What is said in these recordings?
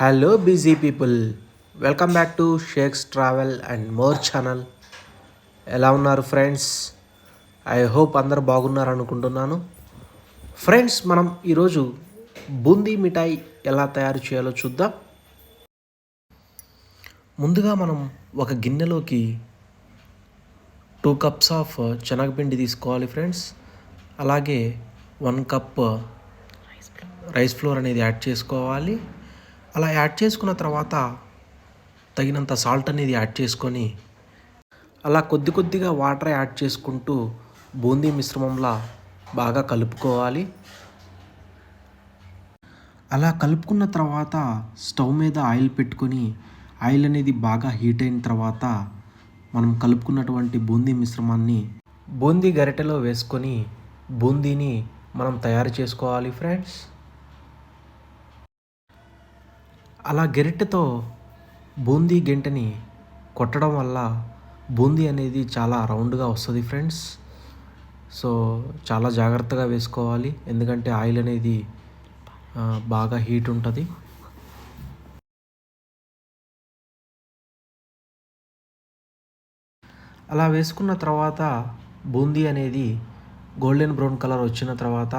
Hello busy people welcome back to shakes travel and more channel ఎలా ఉన్నారు friends I hope అందరు బాగున్నారు అనుకుంటున్నాను. ఫ్రెండ్స్ మనం ఈరోజు బూందీ మిఠాయి ఎలా తయారు చేయాలో చూద్దాం. ముందుగా మనం ఒక గిన్నెలోకి టూ కప్స్ ఆఫ్ శనగపిండి తీసుకోవాలి ఫ్రెండ్స్ అలాగే వన్ కప్ రైస్ ఫ్లోర్ అనేది యాడ్ చేసుకోవాలి. అలా యాడ్ చేసుకున్న తర్వాత తగినంత సాల్ట్ అనేది యాడ్ చేసుకొని అలా కొద్ది కొద్దిగా వాటర్ యాడ్ చేసుకుంటూ బూందీ మిశ్రమంలా బాగా కలుపుకోవాలి. అలా కలుపుకున్న తర్వాత స్టవ్ మీద ఆయిల్ పెట్టుకొని ఆయిల్ అనేది బాగా హీట్ అయిన తర్వాత మనం కలుపుకున్నటువంటి బూందీ మిశ్రమాన్ని బూందీ గరిటెలో వేసుకొని బూందీని మనం తయారు చేసుకోవాలి ఫ్రెండ్స్ అలా గరిటెతో బూందీ గెంటని కొట్టడం వల్ల బూందీ అనేది చాలా రౌండ్గా వస్తుంది ఫ్రెండ్స్. సో చాలా జాగ్రత్తగా వేసుకోవాలి. ఎందుకంటే ఆయిల్ అనేది బాగా హీట్ ఉంటుంది. అలా వేసుకున్న తర్వాత బూందీ అనేది గోల్డెన్ బ్రౌన్ కలర్ వచ్చిన తర్వాత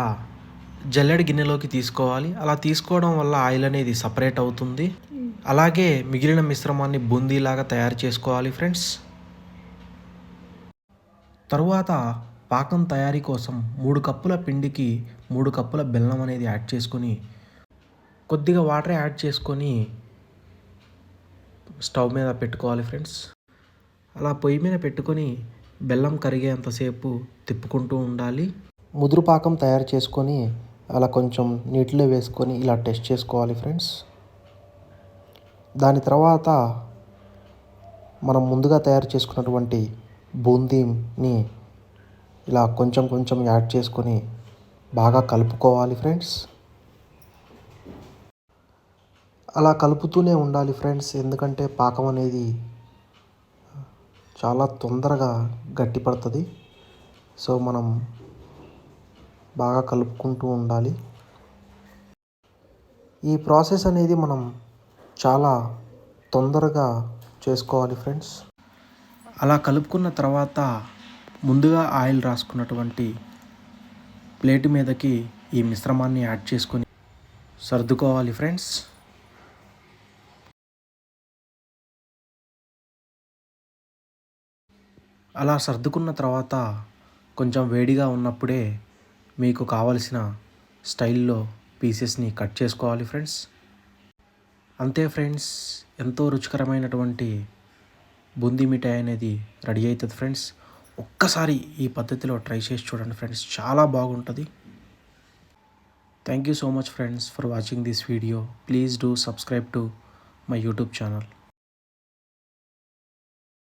జల్లెడ గిన్నెలోకి తీసుకోవాలి. అలా తీసుకోవడం వల్ల ఆయిల్ అనేది సపరేట్ అవుతుంది. అలాగే మిగిలిన మిశ్రమాన్ని బూందీలాగా తయారు చేసుకోవాలి ఫ్రెండ్స్. తరువాత పాకం తయారీ కోసం మూడు కప్పుల పిండికి మూడు కప్పుల బెల్లం అనేది యాడ్ చేసుకొని కొద్దిగా వాటర్ యాడ్ చేసుకొని స్టవ్ మీద పెట్టుకోవాలి ఫ్రెండ్స్. అలా పొయ్యి మీద పెట్టుకొని బెల్లం కరిగేంతసేపు తిప్పుకుంటూ ఉండాలి. ముదురు పాకం తయారు చేసుకొని అలా కొంచెం నీటిలో వేసుకొని ఇలా టెస్ట్ చేసుకోవాలి ఫ్రెండ్స్. దాని తర్వాత మనం ముందుగా తయారు చేసుకున్నటువంటి బూందీని ఇలా కొంచెం కొంచెం యాడ్ చేసుకొని బాగా కలుపుకోవాలి ఫ్రెండ్స్. అలా కలుపుతూనే ఉండాలి ఫ్రెండ్స్ ఎందుకంటే పాకం అనేది చాలా తొందరగా గట్టిపడుతుంది. సో మనం బాగా కలుపుకుంటూ ఉండాలి. ఈ ప్రాసెస్ అనేది మనం చాలా తొందరగా చేసుకోవాలి ఫ్రెండ్స్. అలా కలుపుకున్న తర్వాత ముందుగా ఆయిల్ రాసుకున్నటువంటి ప్లేట్ మీదకి ఈ మిశ్రమాన్ని యాడ్ చేసుకొని సర్దుకోవాలి ఫ్రెండ్స్. అలా సర్దుకున్న తర్వాత కొంచెం వేడిగా ఉన్నప్పుడే మీకు కావలసిన స్టైల్లో పీసెస్ని కట్ చేసుకోవాలి ఫ్రెండ్స్. అంతే ఫ్రెండ్స్ ఎంతో రుచికరమైనటువంటి బూందీ మిఠాయి అనేది రెడీ అవుతుంది ఫ్రెండ్స్. ఒక్కసారి ఈ పద్ధతిలో ట్రై చేసి చూడండి ఫ్రెండ్స్ చాలా బాగుంటుంది. Thank you so much friends for watching this video please do subscribe to my YouTube channel